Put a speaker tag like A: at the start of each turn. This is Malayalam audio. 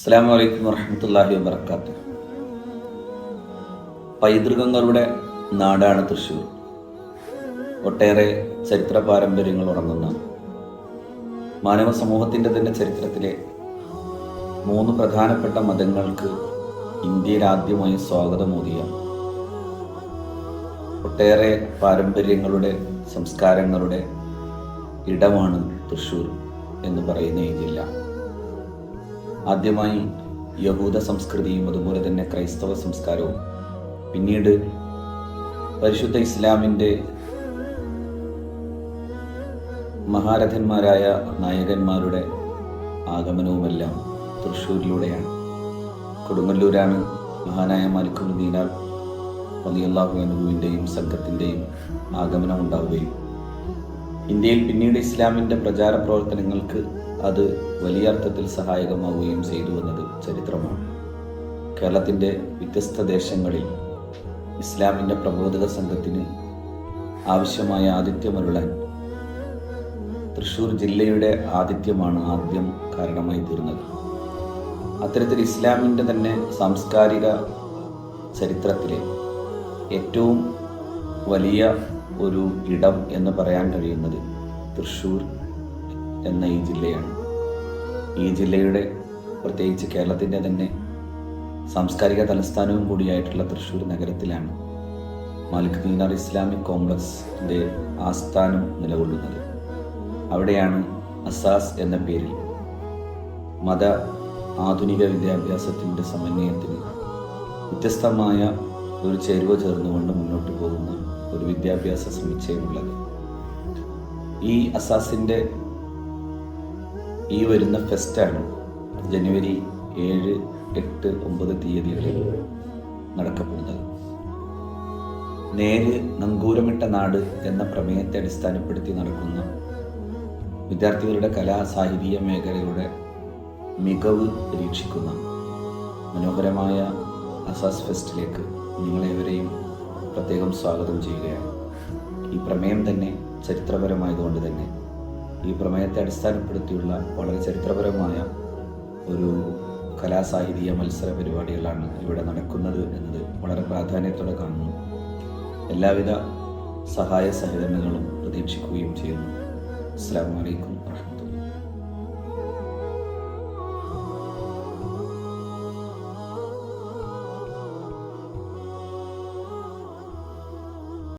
A: അസ്സാം വലൈക്കും വർഹമത്തല്ലാഹി വർക്കാത്ത പൈതൃകങ്ങളുടെ നാടാണ് തൃശ്ശൂർ. ഒട്ടേറെ ചരിത്ര പാരമ്പര്യങ്ങൾ ഉറങ്ങുന്ന മാനവ സമൂഹത്തിന്റെ തന്നെ ചരിത്രത്തിലെ മൂന്ന് പ്രധാനപ്പെട്ട മതങ്ങൾക്ക് ഇന്ത്യയിൽ ആദ്യമായി സ്വാഗതമോദിയ ഒട്ടേറെ പാരമ്പര്യങ്ങളുടെ സംസ്കാരങ്ങളുടെ ഇടമാണ് തൃശ്ശൂർ എന്ന് പറയുന്ന ഈ ജില്ല. ആദ്യമായി യഹൂദ സംസ്കൃതിയും അതുപോലെ തന്നെ ക്രൈസ്തവ സംസ്കാരവും പിന്നീട് പരിശുദ്ധ ഇസ്ലാമിന്റെ മഹാരഥന്മാരായ നായകന്മാരുടെ ആഗമനവുമെല്ലാം തൃശ്ശൂരിലൂടെയാണ്. കൊടുങ്ങല്ലൂരാണ് മഹാനായ മലിക്കുൽ ദീനാൽ വലിയല്ലാഹു അനുവിന്റെയും സംഘത്തിന്റെയും ആഗമനം ഉണ്ടാവുകയും ഇന്ത്യയിൽ പിന്നീട് ഇസ്ലാമിന്റെ പ്രചാര പ്രവർത്തനങ്ങൾക്ക് അത് വലിയ അർത്ഥത്തിൽ സഹായകമാവുകയും ചെയ്തു എന്നത് ചരിത്രമാണ്. കേരളത്തിന്റെ വ്യത്യസ്ത ദേശങ്ങളിൽ ഇസ്ലാമിന്റെ പ്രബോധക സംഘത്തിന് ആവശ്യമായ ആതിഥ്യമരുളാൻ തൃശ്ശൂർ ജില്ലയുടെ ആതിഥ്യമാണ് ആദ്യം കാരണമായി തീർന്നത്. അത്തരത്തിൽ ഇസ്ലാമിന്റെ തന്നെ സാംസ്കാരിക ചരിത്രത്തിലെ ഏറ്റവും വലിയ ഒരു ഇടം എന്ന് പറയാൻ കഴിയുന്നത് തൃശ്ശൂർ എന്ന ഈ ജില്ലയാണ്. ഈ ജില്ലയുടെ പ്രത്യേകിച്ച് കേരളത്തിന്റെ തന്നെ സാംസ്കാരിക തലസ്ഥാനവും കൂടിയായിട്ടുള്ള തൃശ്ശൂർ നഗരത്തിലാണ് മാലിക് ദീനാർ ഇസ്ലാമിക് കോംപ്ലക്സിന്റെ ആസ്ഥാനം നിലകൊള്ളുന്നത്. അവിടെയാണ് അസാസ് എന്ന പേരിൽ മത ആധുനിക വിദ്യാഭ്യാസത്തിന്റെ സമന്വയത്തിന് വ്യത്യസ്തമായ ഒരു ചേരുവ ചേർന്നുകൊണ്ട് മുന്നോട്ട് പോകുന്ന ഒരു വിദ്യാഭ്യാസ സമുച്ചയമുള്ളത്. ഈ അസാസിന്റെ ഈ വരുന്ന ഫെസ്റ്റാണ് ജനുവരി ഏഴ് എട്ട് ഒമ്പത് തീയതികളിൽ നടക്കപ്പെടുന്നത്. നേര് നങ്കൂരമിട്ട നാട് എന്ന പ്രമേയത്തെ അടിസ്ഥാനപ്പെടുത്തി നടക്കുന്ന വിദ്യാർത്ഥികളുടെ കലാ സാഹിത്യ മേഖലയുടെ മികവ് പരീക്ഷിക്കുന്ന മനോഹരമായ അസാസ് ഫെസ്റ്റിലേക്ക് നിങ്ങളേവരെയും പ്രത്യേകം സ്വാഗതം ചെയ്യുകയാണ്. ഈ പ്രമേയം തന്നെ ചരിത്രപരമായതുകൊണ്ട് തന്നെ ഈ പ്രമേയത്തെ അടിസ്ഥാനപ്പെടുത്തിയുള്ള വളരെ ചരിത്രപരമായ ഒരു കലാസാഹിത്യ മത്സര പരിപാടികളാണ് ഇവിടെ നടക്കുന്നത് എന്നത് വളരെ പ്രാധാന്യത്തോടെ കാണുന്നു. എല്ലാവിധ സഹായ സഹകരണങ്ങളും പ്രതീക്ഷിക്കുകയും ചെയ്യുന്നു. അസ്സാം വലൈക്കും വാഹമത്തുള്ള